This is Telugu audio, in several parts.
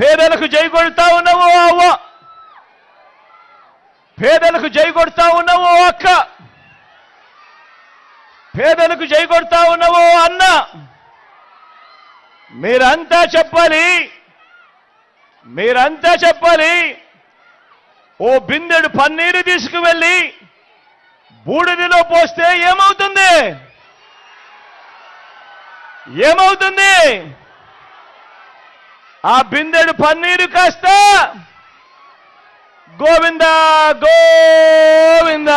పేదలకు జై కొడతా ఉన్నావు అవ్వ. పేదలకు జై కొడతా ఉన్నావు అక్క. పేదలకు జై కొడతా ఉన్నావు అన్న. మీరంతా చెప్పాలి. మీరంతా చెప్పాలి. ఓ బిందెడు పన్నీరు తీసుకువెళ్ళి బూడిదిలో పోస్తే ఏమవుతుంది? ఏమవుతుంది? ఆ బిందెడు పన్నీరు కాస్త. గోవింద గోవింద.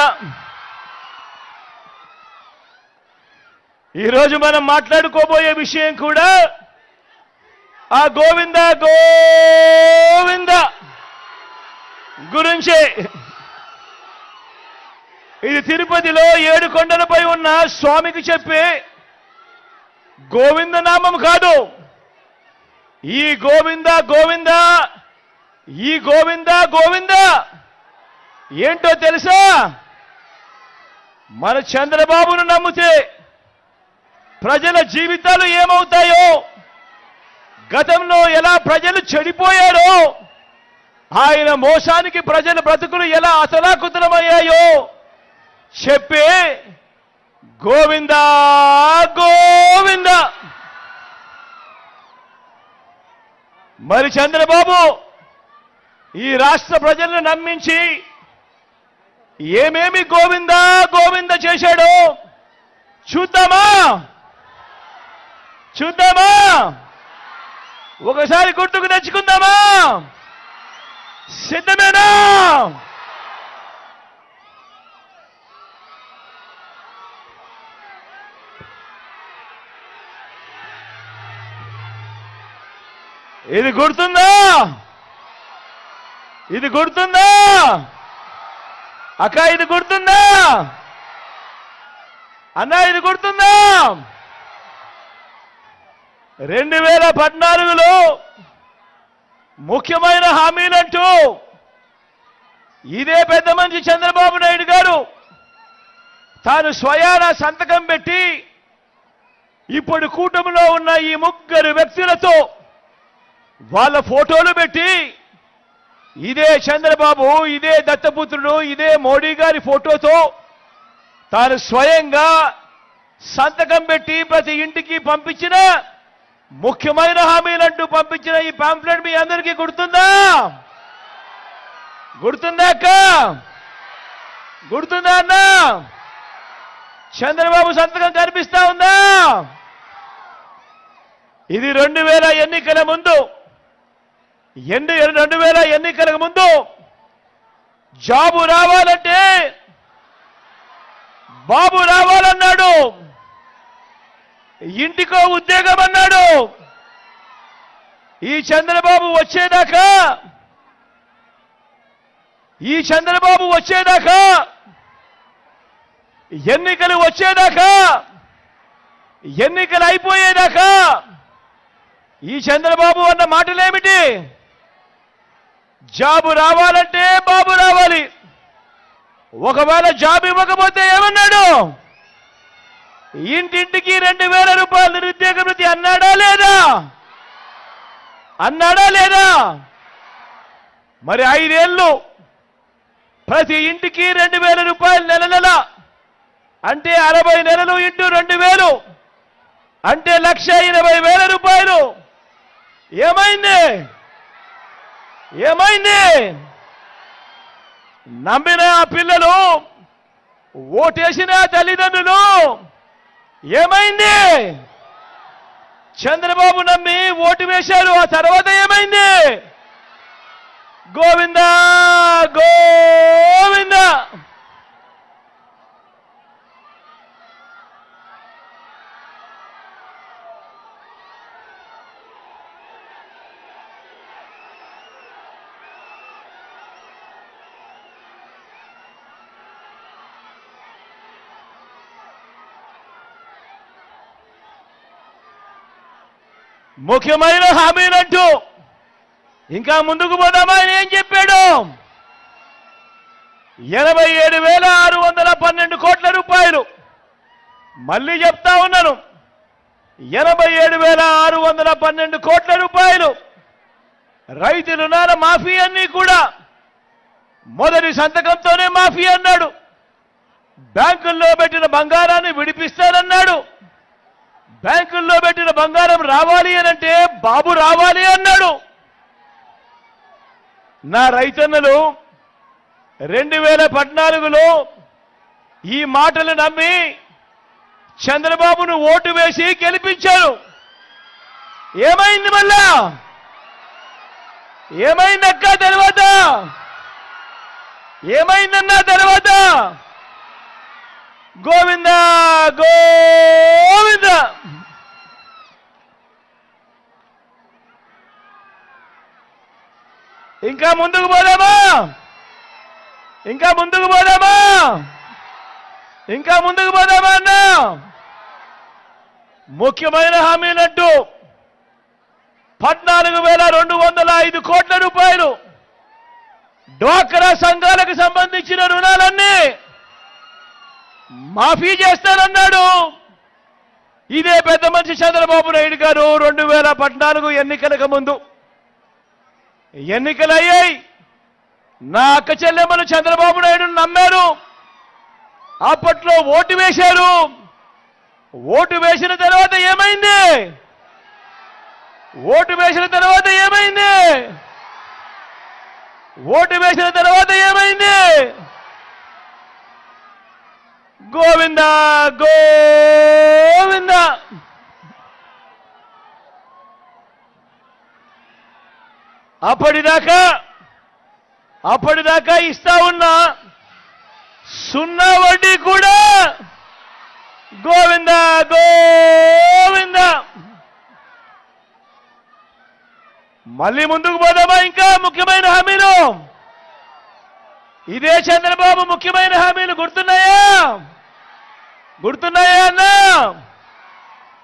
ఈరోజు మనం మాట్లాడుకోబోయే విషయం కూడా ఆ గోవింద గోవింద గురించే. ఇది తిరుపతిలో ఏడు కొండలపై ఉన్న స్వామికి చెప్పే గోవింద నామం కాదు. ఈ గోవింద గోవింద! ఈ గోవింద గోవింద! ఏంటో తెలుసా? మన చంద్రబాబును నమ్మితే ప్రజల జీవితాలు ఏమవుతాయో? గతంలో ఎలా ప్రజలు చెడిపోయారో? ఆయన మోసానికి ప్రజల బ్రతుకులు ఎలా అతలాకుతలమయ్యాయో? చెప్పే గోవిందా గోవింద! మరి చంద్రబాబు ఈ రాష్ట్ర ప్రజలను నమ్మించి ఏమేమి గోవింద గోవింద చేశాడు? చూద్దామా? చూద్దామా? ఒకసారి గుర్తుకు తెచ్చుకుందామా? సిద్ధమేనా? ఇది గుర్తుందా? ఇది గుర్తుందా? అక్క ఇది గుర్తుందా? అన్న ఇది గుర్తుందా? రెండు వేల పద్నాలుగులో ముఖ్యమైన హామీలంటూ ఇదే పెద్ద మంచి చంద్రబాబు నాయుడు గారు తాను స్వయాన సంతకం పెట్టి ఇప్పుడు కూటమిలో ఉన్న ఈ ముగ్గురు వ్యక్తులతో వాళ్ళ ఫోటోలు పెట్టి ఇదే చంద్రబాబు ఇదే దత్తపుత్రుడు ఇదే మోడీ గారి ఫోటోతో తాను స్వయంగా సంతకం పెట్టి ప్రతి ఇంటికి పంపించిన ముఖ్యమైన హామీలంటూ పంపించిన ఈ పాంప్లెట్ మీ అందరికీ గుర్తుందా? గుర్తుందా అక్క? గుర్తుందా అన్న? చంద్రబాబు సంతకం కనిపిస్తా ఉందా? ఇది రెండు వేల ఎన్నికల ముందు ఎన్ని రెండు వేల ఎన్నికలకు ముందు జాబు రావాలంటే బాబు రావాలన్నాడు. ఇంటికో ఉద్యోగం అన్నాడు ఈ చంద్రబాబు వచ్చేదాకా ఈ చంద్రబాబు వచ్చేదాకా ఎన్నికలు వచ్చేదాకా ఎన్నికలు అయిపోయేదాకా ఈ చంద్రబాబు అన్న మాటలేమిటి? జాబు రావాలంటే బాబు రావాలి. ఒకవేళ జాబ్ ఇవ్వకపోతే ఏమన్నాడు? ఇంటింటికి రెండు వేల రూపాయల నిరుద్యోగ వృత్తి అన్నాడా లేదా? అన్నాడా లేదా? మరి ఐదేళ్ళు ప్రతి ఇంటికి రెండు వేల రూపాయలు నెల నెల. అంటే అరవై నెలలు ఇంటూ రెండు వేలు. అంటే లక్ష ఇరవై వేల రూపాయలు. ఏమైంది? ఏమైంది? నమ్మిన పిల్లలు ఓటేసిన తల్లిదండ్రులు ఏమైంది? చంద్రబాబు నమ్మి ఓటు వేశారు ఆ తర్వాత ఏమైంది? గోవింద గోవింద! ముఖ్యమైన హామీలంటూ ఇంకా ముందుకు పోదామా ఏం చెప్పాడు? ఎనభై ఏడు వేల ఆరు వందల పన్నెండు కోట్ల రూపాయలు. మళ్ళీ చెప్తా ఉన్నాను. ఎనభై ఏడు వేల ఆరు వందల పన్నెండు కోట్ల రూపాయలు. రైతు రుణాల మాఫీ అన్నీ కూడా మొదటి సంతకంతోనే మాఫీ అన్నాడు. బ్యాంకుల్లో పెట్టిన బంగారాన్ని విడిపిస్తానన్నాడు. బ్యాంకుల్లో పెట్టిన బంగారం రావాలి అనంటే బాబు రావాలి అన్నాడు. నా రైతన్నలు రెండు వేల పద్నాలుగులో ఈ మాటలు నమ్మి చంద్రబాబును ఓటు వేసి గెలిపించారు. ఏమైంది మళ్ళా? ఏమైందక్క తర్వాత? ఏమైందన్నా తర్వాత? గోవింద గో ఇంకా ముందుకు పోదామా? ఇంకా ముందుకు పోదామా? ఇంకా ముందుకు పోదామా అన్న? ముఖ్యమైన హామీలంటూ పద్నాలుగు వేల రెండు వందల ఐదు కోట్ల రూపాయలు డ్వాక్రా సంఘాలకు సంబంధించిన రుణాలన్నీ మాఫీ చేస్తానన్నాడు. ఇదే పెద్ద మనిషి చంద్రబాబు నాయుడు గారు రెండు వేల పద్నాలుగు ఎన్నికలకు ముందు. ఎన్నికలయ్యాయి నా అక్క చెల్లెమ్మలు చంద్రబాబు నాయుడు నమ్మారు. అప్పట్లో ఓటు వేశారు. ఓటు వేసిన తర్వాత ఏమైంది? ఓటు వేసిన తర్వాత ఏమైంది? ఓటు వేసిన తర్వాత ఏమైంది? గోవింద గోవింద. అప్పటిదాకా అప్పటిదాకా ఇస్తా ఉన్నా సున్నా వడ్డీ కూడా గోవింద గోవింద. మళ్ళీ ముందుకు పోదామా ఇంకా ముఖ్యమైన హామీలు? ఇదే చంద్రబాబు ముఖ్యమైన హామీలు గుర్తున్నాయా? గుర్తున్నాయా అన్న?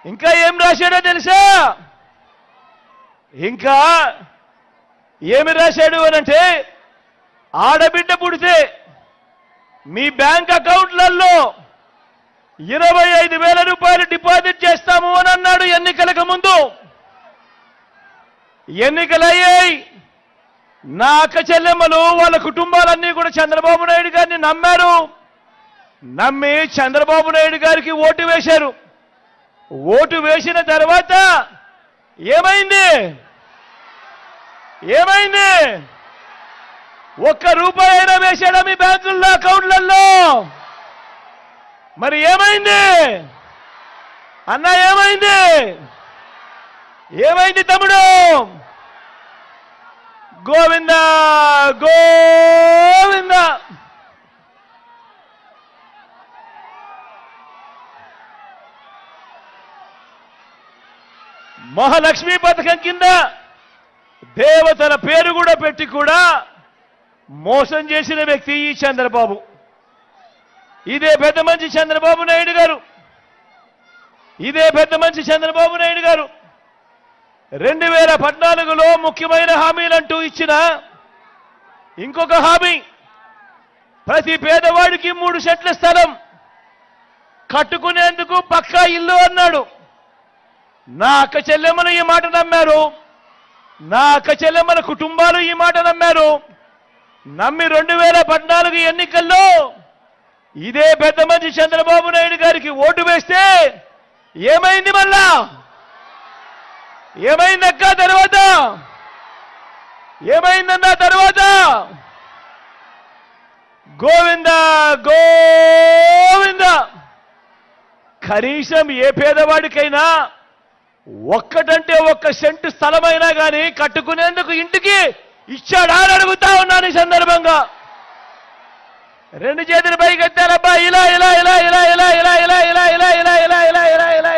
ఇంకా ఏం రాశాడో తెలుసా? ఇంకా ఏమి రాశాడు అనంటే ఆడబిడ్డ పుడితే మీ బ్యాంక్ అకౌంట్లలో ఇరవై ఐదు వేల రూపాయలు డిపాజిట్ చేస్తాము అని అన్నాడు ఎన్నికలకు ముందు. ఎన్నికలయ్యాయి. నా అక్క చెల్లెమ్మలు వాళ్ళ కుటుంబాలన్నీ కూడా చంద్రబాబు నాయుడు గారిని నమ్మారు. నమ్మి చంద్రబాబు నాయుడు గారికి ఓటు వేశారు. ఓటు వేసిన తర్వాత ఏమైంది? ఏమైంది? ఒక్క రూపాయి అయినా వేశాడా మీ బ్యాంకుల్లో అకౌంట్లలో మరి ఏమైంది? అన్న ఏమైంది? ఏమైంది తమ్ముడు? గోవింద గోవింద! మహాలక్ష్మి పథకం కింద దేవతల పేరు కూడా పెట్టి కూడా మోసం చేసిన వ్యక్తి ఈ చంద్రబాబు. ఇదే పెద్ద మంచి చంద్రబాబు నాయుడు గారు. ఇదే పెద్ద మంచి చంద్రబాబు నాయుడు గారు. రెండు వేల పద్నాలుగులో ముఖ్యమైన హామీలంటూ ఇచ్చిన ఇంకొక హామీ ప్రతి పేదవాడికి మూడు సెట్ల స్థలం కట్టుకునేందుకు పక్కా ఇల్లు అన్నాడు. నా అక్క చెల్లెమ్మలు ఈ మాట నమ్మారు. నా అక్క చెల్లెమ్మల కుటుంబాలు ఈ మాట నమ్మారు. నమ్మి రెండు వేల పద్నాలుగు ఎన్నికల్లో ఇదే పెద్ద మంచి చంద్రబాబు నాయుడు గారికి ఓటు వేస్తే ఏమైంది మళ్ళా? ఏమైందక్క తర్వాత? ఏమైందన్న తర్వాత? గోవింద గోవింద! కనీసం ఏ పేదవాడికైనా ఒక్కటంటే ఒక్క సెంటు స్థలమైనా కానీ కట్టుకునేందుకు ఇంటికి ఇచ్చాడా అని అడుగుతా ఉన్నాను ఈ సందర్భంగా రెండు చేతులు పైకి ఎత్తారబ్బా ఇలా ఇలా ఇలా ఇలా ఇలా ఇలా ఇలా ఇలా ఇలా ఇలా ఇలా ఇలా ఇలా